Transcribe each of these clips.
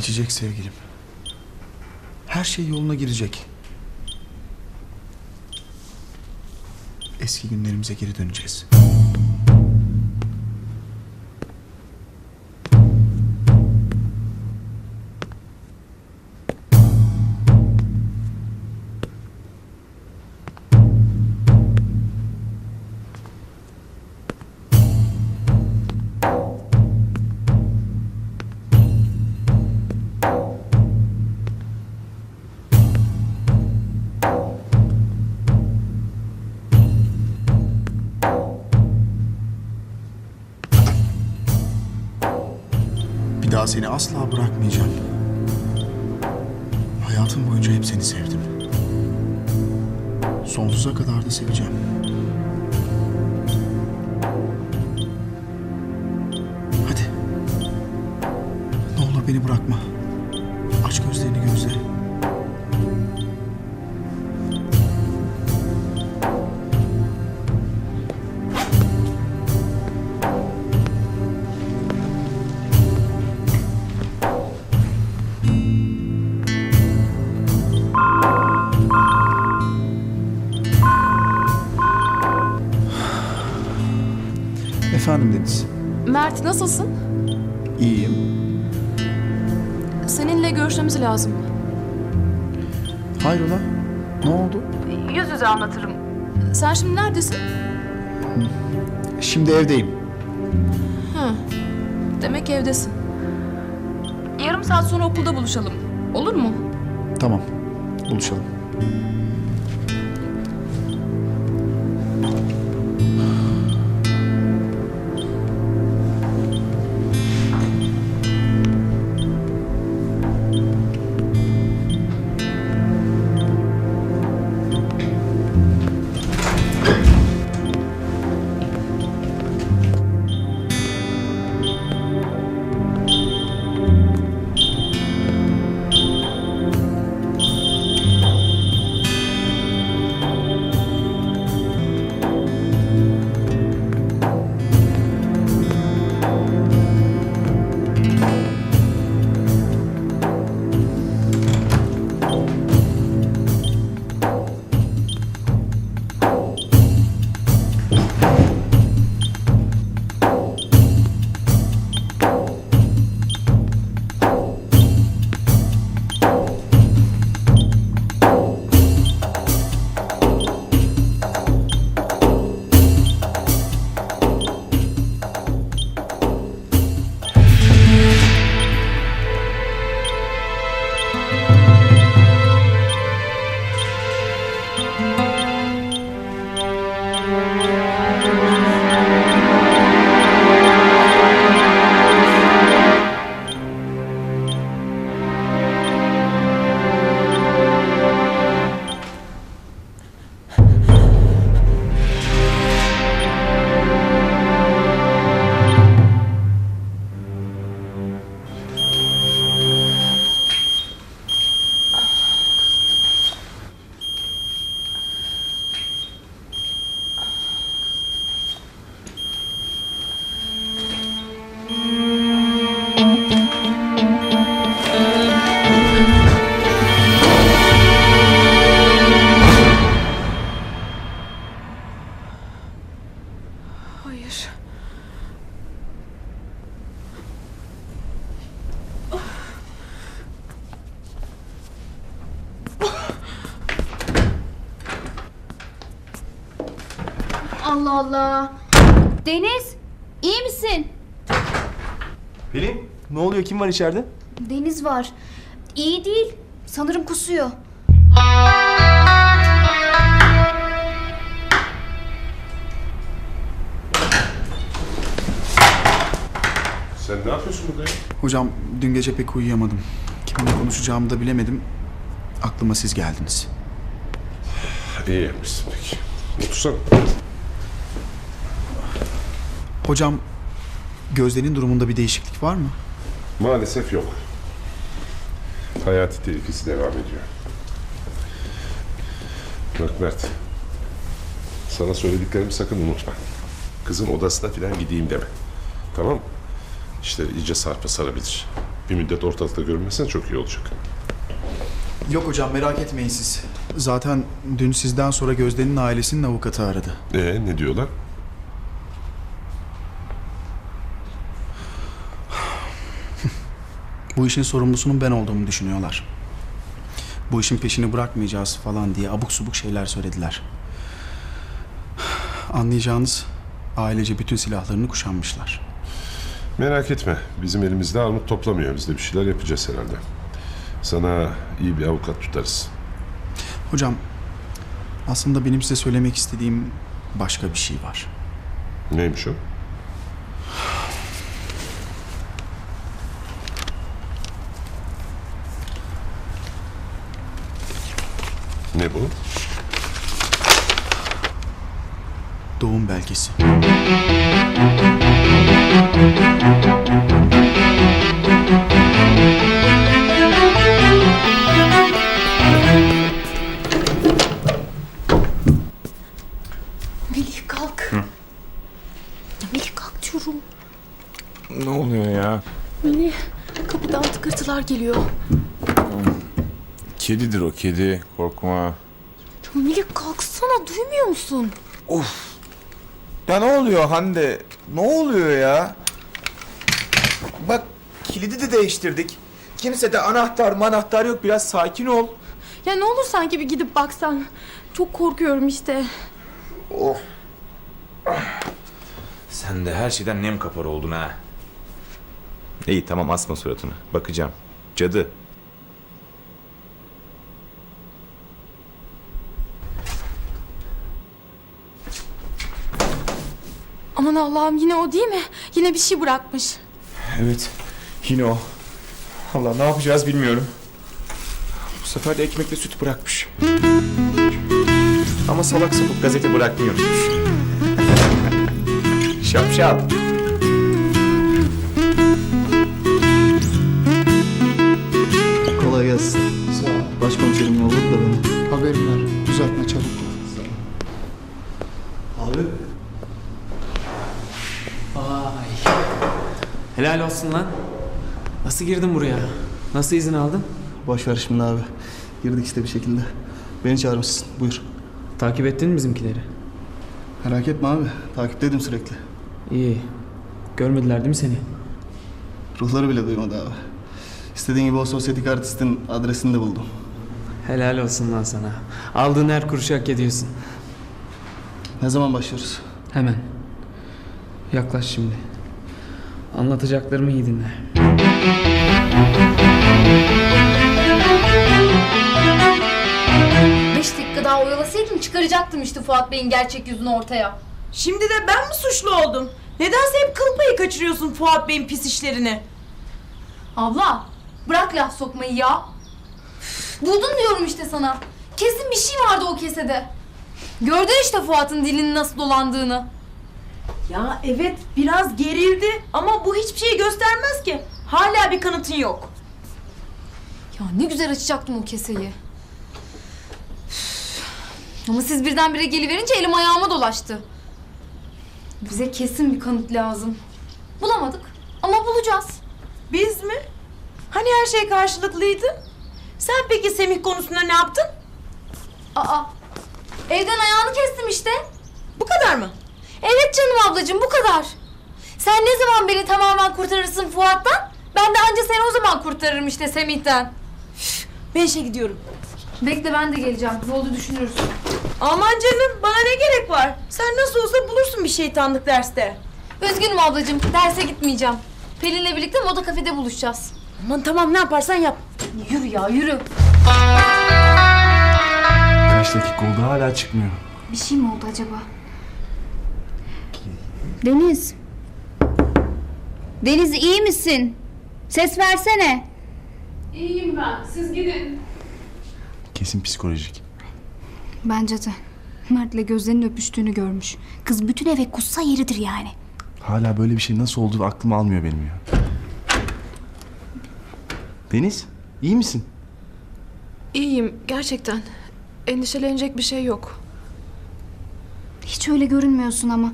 Geçecek sevgilim. Her şey yoluna girecek. Eski günlerimize geri döneceğiz. Seni asla bırakmayacağım. Hayatım boyunca hep seni sevdim. Sonsuza kadar da seveceğim. Hadi. Ne olur beni bırakma. Mert nasılsın? İyiyim. Seninle görüşmemiz lazım. Hayrola? Ne oldu? Yüz yüze anlatırım. Sen şimdi neredesin? Şimdi evdeyim. Ha. Demek evdesin. Yarım saat sonra okulda buluşalım. Olur mu? Tamam. Buluşalım. Oluyor? Kim var içeride? Deniz var. İyi değil. Sanırım kusuyor. Sen ne yapıyorsun burada ya? Hocam dün gece pek uyuyamadım. Kiminle konuşacağımı da bilemedim. Aklıma siz geldiniz. İyi yapmışsın peki. Otursana. Hocam Gözde'nin durumunda bir değişiklik var mı? Maalesef yok. Hayati tehlikesi devam ediyor. Bak Mert. Sana söylediklerimi sakın unutma. Kızın odasına falan gideyim deme. Tamam mı? İşte iyice sarpa sarabilir. Bir müddet ortalıkta görünmesen çok iyi olacak. Yok hocam merak etmeyin siz. Zaten dün sizden sonra Gözde'nin ailesinin avukatı aradı. Ee ne diyorlar? Bu işin sorumlusunun ben olduğumu düşünüyorlar. Bu işin peşini bırakmayacağız falan diye abuk subuk şeyler söylediler. Anlayacağınız ailece bütün silahlarını kuşanmışlar. Merak etme. Bizim elimizde armut toplamıyor. Biz de bir şeyler yapacağız herhalde. Sana iyi bir avukat tutarız. Hocam aslında benim size söylemek istediğim başka bir şey var. Neymiş o? Ne bu? Doğum belgesi. Kedi. Korkma. Ya Melih kalksana duymuyor musun? Ya ne oluyor Hande? Ne oluyor ya? Bak kilidi de değiştirdik. Kimse de anahtar manahtar yok. Biraz sakin ol. Ya ne olur sanki bir gidip baksan. Çok korkuyorum işte. Sen de her şeyden nem kapar oldun ha. İyi tamam asma suratını. Bakacağım. Cadı. Aman Allah'ım yine o değil mi? Yine bir şey bırakmış. Evet. Yine o. Allah ne yapacağız bilmiyorum. Bu sefer de ekmekle süt bırakmış. Ama salak sapık gazete bırakmıyormuş. Şapşal. Kolay gelsin. Sağ ol. Başkomiserim yolladı da beni. Haberim ver. Olsun lan. Nasıl girdin buraya? Nasıl izin aldın? Boş ver şimdi abi. Girdik işte bir şekilde. Beni çağırmışsın. Buyur. Takip ettin mi bizimkileri? Merak etme abi. Takipteydim sürekli. İyi. Görmediler değil mi seni? Ruhları bile duymadı abi. İstediğin gibi o sosyetik artistin adresini de buldum. Helal olsun lan sana. Aldığın her kuruşu hak ediyorsun. Ne zaman başlıyoruz? Hemen. Yaklaş şimdi. Anlatacaklarımı iyi dinle. Beş dakika daha oyalasaydım çıkaracaktım işte Fuat Bey'in gerçek yüzünü ortaya. Şimdi de ben mi suçlu oldum? Nedense hep kıl payı kaçırıyorsun Fuat Bey'in pis işlerini. Abla bırak laf sokmayı ya. Üf, Buldun diyorum işte sana. Kesin bir şey vardı o kesede. Gördün işte Fuat'ın dilinin nasıl dolandığını. Ya evet biraz gerildi ama bu hiçbir şey göstermez ki. Hala bir kanıtın yok. Ya ne güzel açacaktım o keseyi. Üf. Ama siz birdenbire geliverince elim ayağıma dolaştı. Bize kesin bir kanıt lazım. Bulamadık ama bulacağız. Biz mi? Hani her şey karşılıklıydı? Sen peki Semih konusunda ne yaptın? Aa, evden ayağını kestim işte. Bu kadar mı? Evet canım ablacığım bu kadar. Sen ne zaman beni tamamen kurtarırsın Fuat'tan? Ben de anca seni o zaman kurtarırım işte Semih'ten. Ben işe gidiyorum. Bekle ben de geleceğim. Yolda düşünürüz. Aman canım bana ne gerek var? Sen nasıl olsa bulursun bir şeytanlık derste. Üzgünüm ablacığım. Derse gitmeyeceğim. Pelin'le birlikte moda kafede buluşacağız. Aman tamam ne yaparsan yap. Yürü ya yürü. Kaç dakika oldu hala çıkmıyor. Bir şey mi oldu acaba? Deniz. Deniz iyi misin? Ses versene. İyiyim ben. Siz gidin. Kesin psikolojik. Bence de. Mert'le gözlerinin öpüştüğünü görmüş. Kız bütün eve kussa yeridir yani. Hala böyle bir şey nasıl olduğu aklım almıyor benim ya. Deniz, iyi misin? İyiyim gerçekten. Endişelenecek bir şey yok. Hiç öyle görünmüyorsun ama.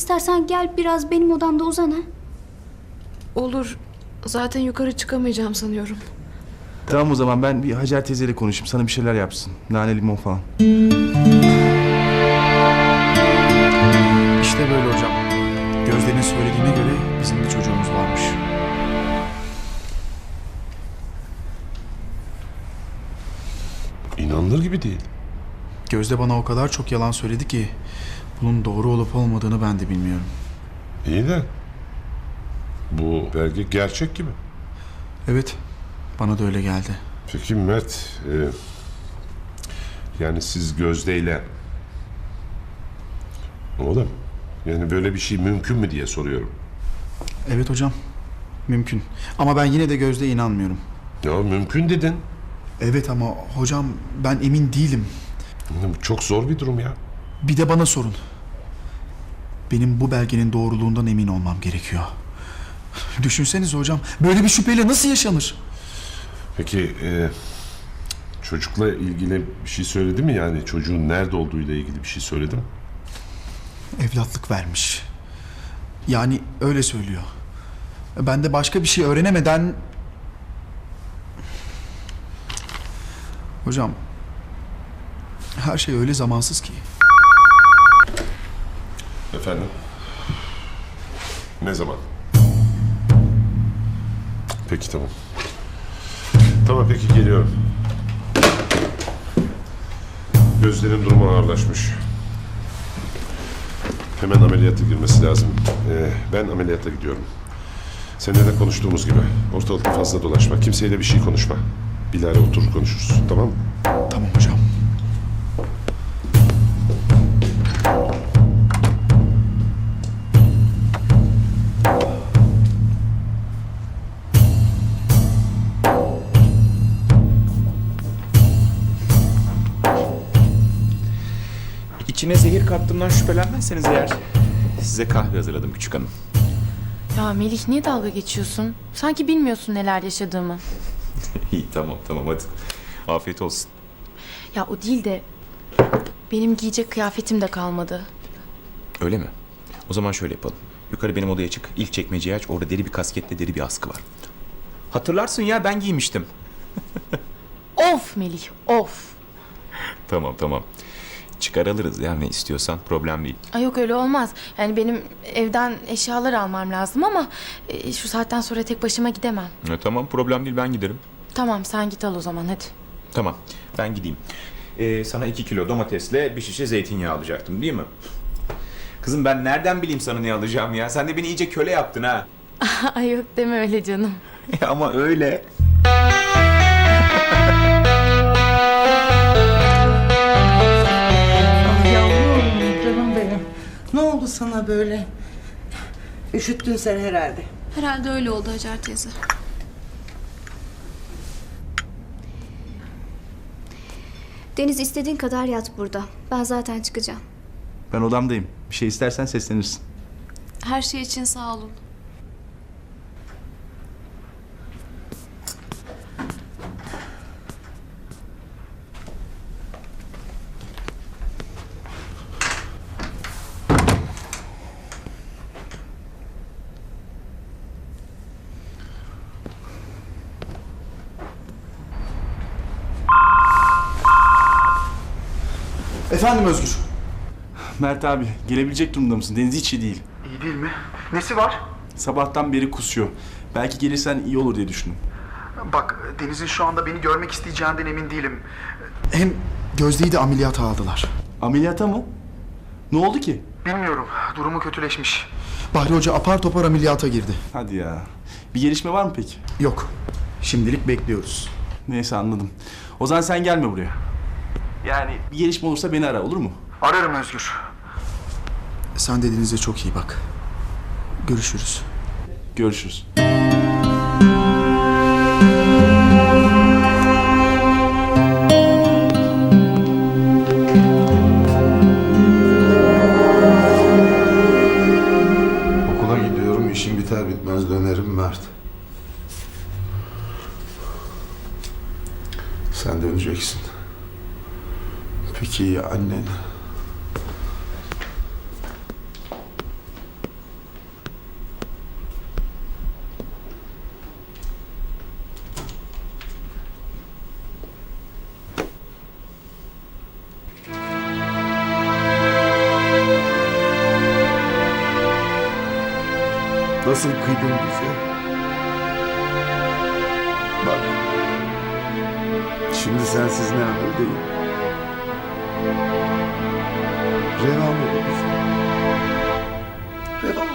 İstersen gel biraz benim odamda uzan ha. Olur. Zaten yukarı çıkamayacağım sanıyorum. Tamam o zaman ben bir Hacer teyzeyle konuşayım. Sana bir şeyler yapsın. Nane limon falan. İşte böyle hocam. Gözde'nin söylediğine göre bizim de çocuğumuz varmış. İnanılır gibi değil. Gözde bana o kadar çok yalan söyledi ki bunun doğru olup olmadığını ben de bilmiyorum. İyi de bu belge gerçek gibi. Evet, bana da öyle geldi. Peki Mert, e, yani siz Gözde'yle oğlum yani böyle bir şey mümkün mü diye soruyorum. Evet hocam, mümkün. Ama ben yine de Gözde'ye inanmıyorum. Ya mümkün dedin. Evet ama hocam ben emin değilim. Çok zor bir durum ya. Bir de bana sorun. Benim bu belgenin doğruluğundan emin olmam gerekiyor. Düşünsenize hocam, böyle bir şüpheyle nasıl yaşanır? Peki e, çocukla ilgili bir şey söyledi mi yani çocuğun nerede olduğu ile ilgili bir şey söyledi mi? Evlatlık vermiş. Yani öyle söylüyor. Ben de başka bir şey öğrenemeden... Hocam, her şey öyle zamansız ki. Efendim? Ne zaman? Peki tamam. Tamam peki geliyorum. Gözlerin durumu ağırlaşmış. Hemen ameliyata girmesi lazım. Ee, ben ameliyata gidiyorum. Seninle konuştuğumuz gibi. Ortalıkta fazla dolaşma. Kimseyle bir şey konuşma. Bilal oturur konuşuruz. Tamam mı? Tamam hocam. İçine zehir kattığımdan şüphelenmezseniz eğer size kahve hazırladım küçük hanım. Ya Melih niye dalga geçiyorsun? Sanki bilmiyorsun neler yaşadığımı. İyi tamam tamam hadi. Afiyet olsun. Ya o değil de benim giyecek kıyafetim de kalmadı. Öyle mi? O zaman şöyle yapalım. Yukarı benim odaya çık. İlk çekmeceyi aç. Orada deri bir kasketle deri bir askı var. Hatırlarsın ya ben giymiştim. Of Melih of. Tamam tamam. Çıkar alırız ya ne istiyorsan. Problem değil. Ay yok öyle olmaz. Yani benim evden eşyalar almam lazım ama e, şu saatten sonra tek başıma gidemem. E, tamam problem değil ben giderim. Tamam sen git al o zaman hadi. Tamam ben gideyim. Ee, sana iki kilo domatesle bir şişe zeytinyağı alacaktım değil mi? Kızım ben nereden bileyim sana ne alacağım ya? Sen de beni iyice köle yaptın ha. Ay yok deme öyle canım. Ama öyle. Sana böyle? Üşüttün sen herhalde. Herhalde öyle oldu Hacer teyze. Deniz istediğin kadar yat burada. Ben zaten çıkacağım. Ben odamdayım. Bir şey istersen seslenirsin. Her şey için sağ olun. Efendim Özgür. Mert abi gelebilecek durumda mısın? Deniz hiç iyi değil. İyi değil mi? Nesi var? Sabahtan beri kusuyor. Belki gelirsen iyi olur diye düşündüm. Bak Deniz'in şu anda beni görmek isteyeceğinden emin değilim. Hem Gözde'yi de ameliyata aldılar. Ameliyata mı? Ne oldu ki? Bilmiyorum. Durumu kötüleşmiş. Bahri Hoca apar topar ameliyata girdi. Hadi ya. Bir gelişme var mı peki? Yok, şimdilik bekliyoruz. Neyse anladım. O zaman sen gelme buraya. Yani bir gelişme olursa beni ara olur mu? Ararım Özgür. Sen de Deniz'e çok iyi bak. Görüşürüz. Görüşürüz. Okula gidiyorum, işim biter bitmez dönerim Mert. Sen döneceksin. Peki annen? Nasıl kıydın Reva mı bu bize? Reva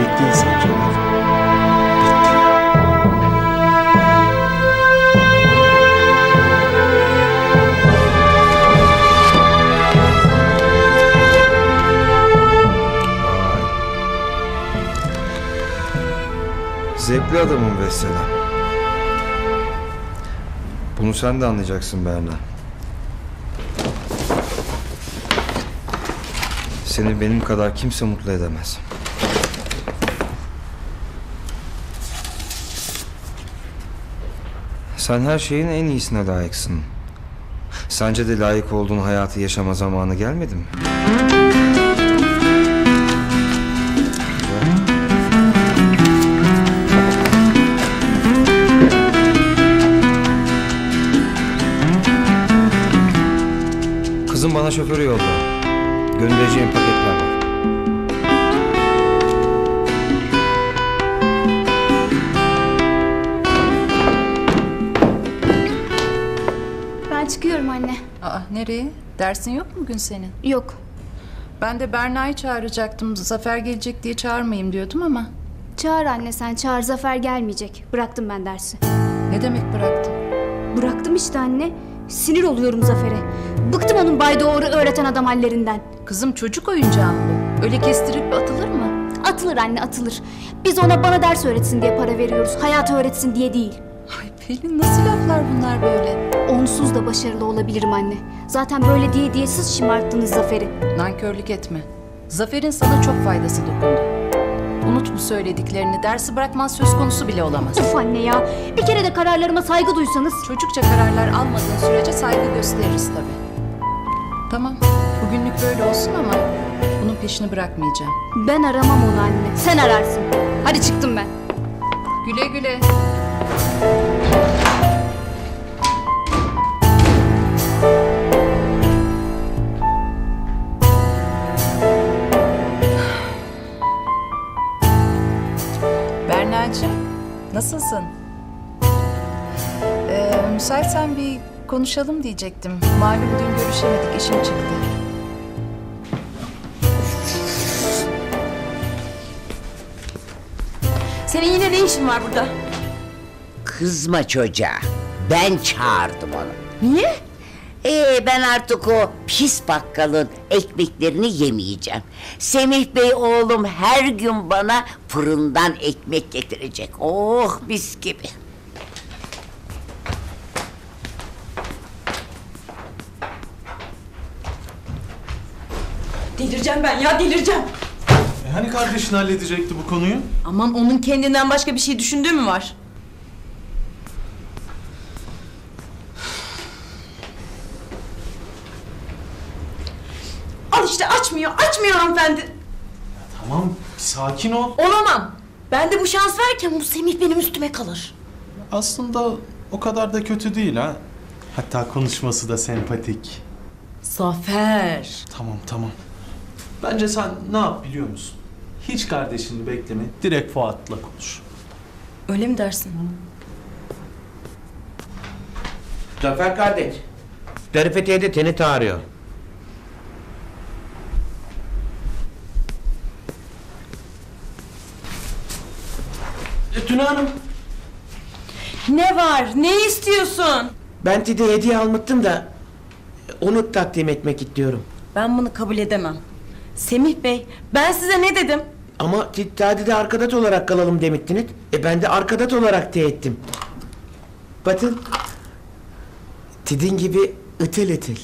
Bitti insan. Bitti. Zevkli adamım Vesselam. Bunu sen de anlayacaksın Berna. Seni benim kadar kimse mutlu edemez. Sen her şeyin en iyisine layıksın. Sence de layık olduğun hayatı yaşama zamanı gelmedi mi? Kızım bana şoförü yolla. Göndereceğim paketler çıkıyorum anne. Aa, nereye? Dersin yok mu gün senin? Yok. Ben de Berna'yı çağıracaktım. Zafer gelecek diye çağırmayayım diyordum ama. Çağır anne sen çağır Zafer gelmeyecek. Bıraktım ben dersi. Ne demek bıraktın? Bıraktım işte anne. Sinir oluyorum Zafer'e. Bıktım onun Bay Doğru öğreten adam hallerinden. Kızım çocuk oyuncağı mı bu? Öyle kestirip atılır mı? Atılır anne atılır. Biz ona bana ders öğretsin diye para veriyoruz. Hayatı öğretsin diye değil. Pelin nasıl laflar bunlar böyle? Onsuz da başarılı olabilirim anne. Zaten böyle diye diye siz şımarttınız Zafer'i. Nankörlük etme. Zafer'in sana çok faydası dokundu. Unut bu söylediklerini. Dersi bırakman söz konusu bile olamaz. Uf anne ya. Bir kere de kararlarıma saygı duysanız. Çocukça kararlar almadığın sürece saygı gösteririz tabii. Tamam, bugünlük böyle olsun ama bunun peşini bırakmayacağım. Ben aramam onu anne. Sen ararsın. Hadi çıktım ben. Güle güle. Nasılsın? Ee, müsaitsen bir konuşalım diyecektim. Malum dün görüşemedik, işim çıktı. Senin yine ne işin var burada? Kızma çocuğa. Ben çağırdım onu. Niye? Ee, ben artık o pis bakkalın ekmeklerini yemeyeceğim. Semih Bey oğlum her gün bana fırından ekmek getirecek. Oh mis gibi. Delireceğim ben ya delireceğim. hani kardeşin halledecekti bu konuyu? Aman onun kendinden başka bir şey düşündüğü mü var? Al işte açmıyor, açmıyor hanımefendi. Tamam sakin ol. Olamam. Ben de bu şans verken bu Semih benim üstüme kalır. Aslında o kadar da kötü değil ha. Hatta konuşması da sempatik. Zafer. Tamam tamam. Bence sen ne yap biliyor musun? Hiç kardeşini bekleme. Direkt Fuat'la konuş. Öyle mi dersin? Zafer kardeş. Zarife teyze seni E, Tuna Hanım, Ne var? Ne istiyorsun? ben size hediye almıştım da onu takdim etmek istiyorum. Ben bunu kabul edemem. Semih Bey, ben size ne dedim? Ama siz sadece arkadaş olarak kalalım demiştiniz. E ben de arkadaş olarak te ettim. Bakın. Tidin gibi ıtıl ıtıl.